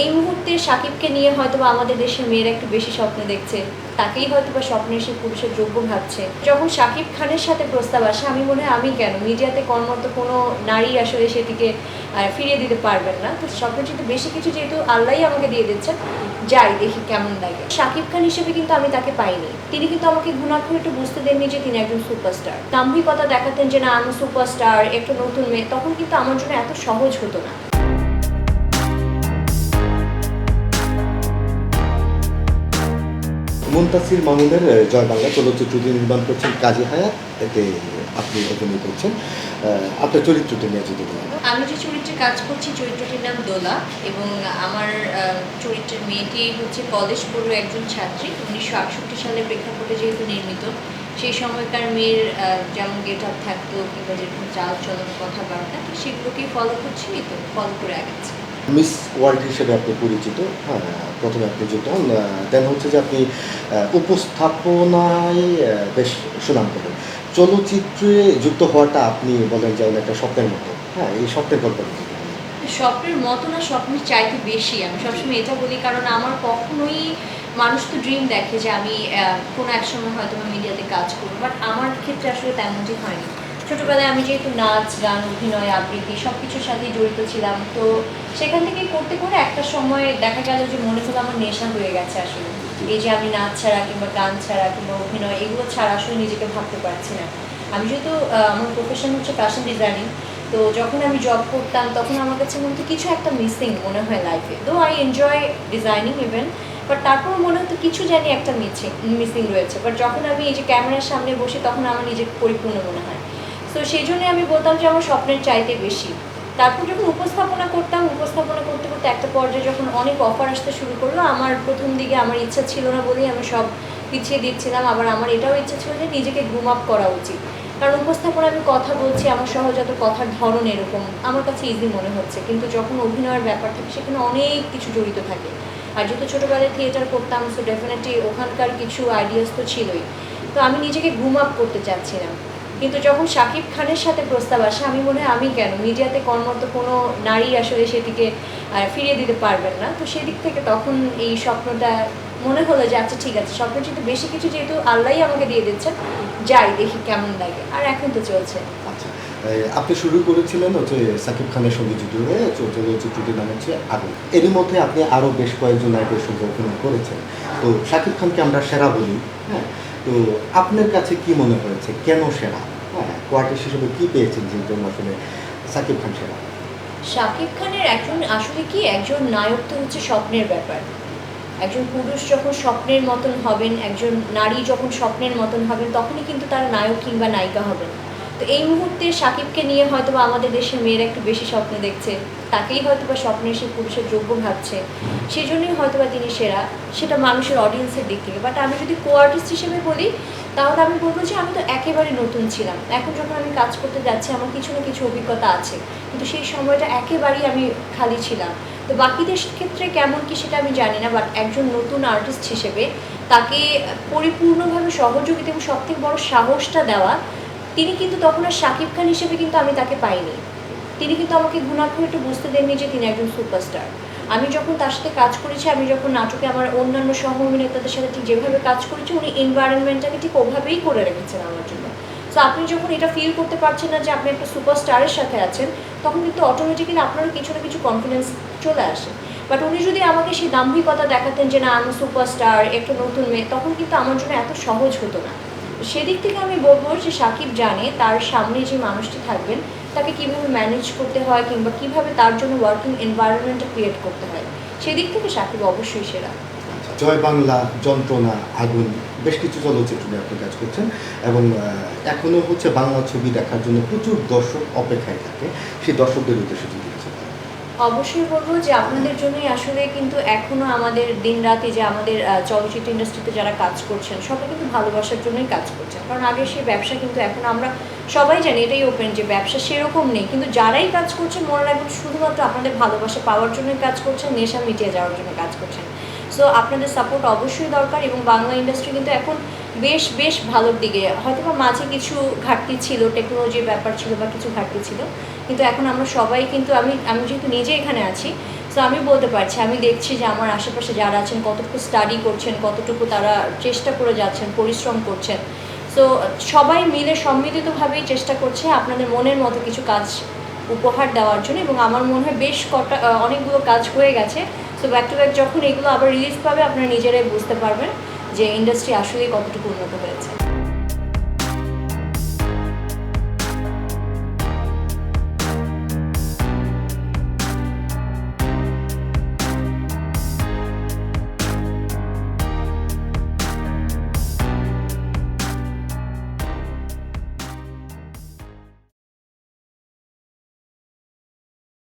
এই মুহূর্তে সাকিবকে নিয়ে হয়তো আমাদের দেশের মেয়েরা একটু বেশি স্বপ্ন দেখছে। তাকেই হয়তো বা স্বপ্নের সে পুরুষের যোগ্য ভাবছে। যখন সাকিব খানের সাথে প্রস্তাব আসে, আমি মনে হয় আমি কেন? মিডিয়াতে কর্মরত কোনো নারী আসলে সেটিকে ফিরিয়ে দিতে পারবেন না। তো স্বপ্নের চেয়ে বেশি কিছু যেহেতু আল্লাহই আমাকে দিয়ে দিচ্ছেন, যাই দেখি কেমন লাগে। সাকিব খান হিসেবে কিন্তু আমি তাকে পাইনি। তিনি কিন্তু আমাকে ঘুণাক্ষর একটু বুঝতে দেননি যে তিনি একজন সুপারস্টার। দাম্ভিকতা দেখাতেন যে না, আমি সুপারস্টার, একটু নতুন মেয়ে, তখন কিন্তু আমার জন্য এত সহজ হতো না। মুনতাসির মামুনের জয় বাংলা চলচ্চিত্রটি নির্মাণ করছেন কাজী হায়াত, এতে আপনি অভিনয় করছেন। আপনার চরিত্রটি নিয়ে যদি আমি যে চরিত্রে কাজ করছি, চরিত্রটির নাম দোলা এবং আমার চরিত্রের মেয়েটি হচ্ছে কলেজ পড়ুয়া একজন ছাত্রী। উনিশশো আটষট্টি সালে প্রেক্ষাপটে যেহেতু নির্মিত, সেই সময়কার মেয়ের যেমন গেট আপ থাকতো কিংবা যেরকম চাল চলন কথাবার্তা সেগুলোকেই ফলো করছি তো ফলো করে আগাচ্ছি। মিস ওয়ার্ল্ড হিসেবে আপনি পরিচিত হ্যাঁ প্রথমে আপনি যুক্ত হন দেন হচ্ছে যে আপনি উপস্থাপনায় বেশ সুনাম করেন চলচ্চিত্রে যুক্ত হওয়াটা আপনি বলেন যে একটা স্বপ্নের মতো হ্যাঁ এই স্বপ্নের গল্প স্বপ্নের মতো না, স্বপ্নের চাইতে বেশি। আমি সবসময় এটা বলি, কারণ আমার কখনোই মানুষ তো ড্রিম দেখে যে আমি কোনো এক সময় হয়তো মিডিয়াতে কাজ করব বাট আমার ক্ষেত্রে আসলে তেমনটি হয়নি। ছোটোবেলায় আমি যেহেতু নাচ, গান, অভিনয়, আবৃত্তি সব কিছুর সাথেই জড়িত ছিলাম, তো সেখান থেকে করতে করে একটা সময় দেখা গেল যে মনে হলো আমার নেশা হয়ে গেছে আসলে। এই যে আমি নাচ ছাড়া কিংবা গান ছাড়া কিংবা অভিনয়, এগুলো ছাড়া আসলে নিজেকে ভাবতে পারছি না। আমি যেহেতু আমার প্রফেশন হচ্ছে ফ্যাশন ডিজাইনিং তো যখন আমি জব করতাম তখন আমার কাছে মনে হতো কিছু একটা মিসিং মনে হয় লাইফে though I enjoy designing even but তারপর মনে হতো কিছু জানি একটা মিছে মিসিং রয়েছে। বাট যখন আমি এই যে ক্যামেরার সামনে বসি তখন আমার নিজেকে পরিপূর্ণ মনে হয়। তো সেই জন্যই আমি বলতাম যে আমার স্বপ্নের চাইতে বেশি। তারপর যখন উপস্থাপনা করতাম, উপস্থাপনা করতে করতে একটা পর্যায়ে যখন অনেক অফার আসতে শুরু করল, আমার প্রথম দিকে আমার ইচ্ছা ছিল না বলেই আমি সব পিছিয়ে দিচ্ছিলাম। আবার আমার এটাও ইচ্ছা ছিল যে নিজেকে গ্রুম আপ করা উচিত। কারণ উপস্থাপনা আমি কথা বলছি, আমার সহজাত কথার ধরন এরকম। আমার কাছে ইজি মনে হচ্ছে। কিন্তু যখন অভিনয়ের ব্যাপার থাকে, সেখানে অনেক কিছু জড়িত থাকে। আর যেহেতু ছোটোবেলায় থিয়েটার করতাম সো ডেফিনেটলি ওখানকার কিছু আইডিয়াস তো ছিলই। তো আমি নিজেকে গ্রুম আপ করতে চাচ্ছিলাম। কিন্তু যখন শাকিব খানের সাথে প্রস্তাব আসে, আমি মনে হয় আমি কেন? মিডিয়াতে কর্মরত কোনো নারী আসলে সেদিকে ফিরিয়ে দিতে পারবেন না। তো সেদিক থেকে তখন এই স্বপ্নটা মনে হলো যে আচ্ছা ঠিক আছে, স্বপ্নের চেয়ে বেশি কিছু যেহেতু আল্লাহই আমাকে দিয়ে দিচ্ছেন, যাই, দেখি কেমন লাগে। আর এখন তো চলছে। আচ্ছা আপনি শুরু করেছিলেন হচ্ছে সাকিব খানের সঙ্গে জুটি হয়ে চলচ্চিত্রটির নাম হচ্ছে আগুন। এরই মধ্যে আপনি আরও বেশ কয়েকজন নায়কের সঙ্গে অভিনয় করেছেন। তো সাকিব খানকে আমরা সেরা বলি হ্যাঁ? তো আপনার কাছে কি মনে হয়েছে? কেন সেরা? হ্যাঁ হিসেবে কী পেয়েছেন যে জন্য আসলে সাকিব খান সেরা। শাকিব খানের একজন, আসলে কি একজন নায়ক তো হচ্ছে স্বপ্নের ব্যাপার। একজন পুরুষ যখন স্বপ্নের মতন হবেন, একজন নারী যখন স্বপ্নের মতন হবেন, তখনই কিন্তু তার নায়ক কিংবা নায়িকা হবেন। তো এই মুহূর্তে সাকিবকে নিয়ে হয়তো আমাদের দেশের মেয়েরা একটু বেশি স্বপ্ন দেখছে। তাকেই হয়তো বা স্বপ্নের সে পুরুষের যোগ্য ভাবছে। সেই জন্যই হয়তো বা তিনি সেরা, সেটা মানুষের অডিয়েন্সের দিক থেকে। বাট আমি যদি কো আর্টিস্ট হিসেবে বলি, তাহলে আমি বলব যে আমি তো একেবারে নতুন ছিলাম। এখন যখন আমি কাজ করতে যাচ্ছি, আমার কিছু না কিছু অভিজ্ঞতা আছে। কিন্তু সেই সময়টা একেবারেই আমি খালি ছিলাম। তো বাকিদের ক্ষেত্রে কেমন কি সেটা আমি জানি না বাট একজন নতুন আর্টিস্ট হিসেবে তাকে পরিপূর্ণভাবে সহযোগিতা এবং সবথেকে বড় সাহসটা দেওয়া তিনি কিন্তু তখন আর শাকিব খান হিসেবে কিন্তু আমি তাকে পাইনি। তিনি কিন্তু আমাকে গুণাক্ষর একটু বুঝতে দেননি যে তিনি একজন সুপারস্টার। আমি যখন তার সাথে কাজ করেছি, আমি যখন নাটকে আমার অন্যান্য সহ অভিনেতাদের সাথে ঠিক যেভাবে কাজ করেছি, উনি এনভায়রনমেন্টটাকে ঠিক ওভাবেই করে রেখেছেন আমার জন্য। সো আপনি যখন এটা ফিল করতে পারছেন না যে আপনি একটা সুপারস্টারের সাথে আছেন, তখন কিন্তু অটোমেটিক্যালি আপনারও কিছু না কিছু কনফিডেন্স চলে আসে। বাট উনি যদি আমাকে সেই দাম্ভিকতা দেখাতেন যে না, আমি সুপারস্টার, একটা নতুন মেয়ে, তখন কিন্তু আমার জন্য এত সহজ হতো না। সেদিক থেকে আমি বলব যে সাকিব জানে তার সামনে যে মানুষটি থাকবেন, তাকে কীভাবে ম্যানেজ করতে হয় কিংবা কীভাবে তার জন্য ওয়ার্কিং এনভায়রনমেন্টটা ক্রিয়েট করতে হয়, সেদিক থেকে সাকিব অবশ্যই সেরা জয় বাংলা, যন্ত্রণা, আগুন, বেশ কিছু চলচ্চিত্র নিয়ে আপনি কাজ করছেন এবং এখনও হচ্ছে বাংলা ছবি দেখার জন্য প্রচুর দর্শক অপেক্ষায় থাকে, সেই দর্শকদের উদ্দেশ্যে। অবশ্যই বলব যে আপনাদের জন্যই আসলে কিন্তু এখনও আমাদের দিন রাতে যে আমাদের চলচ্চিত্র ইন্ডাস্ট্রিতে যারা কাজ করছেন, সবাই কিন্তু ভালোবাসার জন্যই কাজ করছেন। কারণ আগে সেই ব্যবসা কিন্তু এখন আমরা সবাই জানি এটাই ওপেন যে ব্যবসা সেরকম নেই। কিন্তু যারাই কাজ করছেন, মনে রাখবেন শুধুমাত্র আপনাদের ভালোবাসা পাওয়ার জন্যই কাজ করছেন, নেশা মিটিয়ে যাওয়ার জন্য কাজ করছেন। সো আপনাদের সাপোর্ট অবশ্যই দরকার এবং বাংলা ইন্ডাস্ট্রি কিন্তু এখন বেশ বেশ ভালোর দিকে। হয়তো বা মাঝে কিছু ঘাটতি ছিল টেকনোলজির ব্যাপার ছিল বা কিছু ঘাটতি ছিল। কিন্তু এখন আমরা সবাই কিন্তু, আমি আমি যেহেতু নিজে এখানে আছি সো আমি বলতে পারছি, আমি দেখছি যে আমার আশেপাশে যারা আছেন, কতটুকু স্টাডি করছেন, কতটুকু তারা চেষ্টা করে যাচ্ছেন, পরিশ্রম করছেন। সো সবাই মিলে সম্মিলিতভাবেই চেষ্টা করছে আপনাদের মনের মতো কিছু কাজ উপহার দেওয়ার জন্য এবং আমার মনে হয় বেশ কটা অনেকগুলো কাজ হয়ে গেছে। সো ব্যাক টু ব্যাক যখন এগুলো আবার রিলিজ পাবে, আপনারা নিজেরাই বুঝতে পারবেন। যে ইন্ডাস্ট্রি আসলেই কতটুকু উন্নত হয়েছে।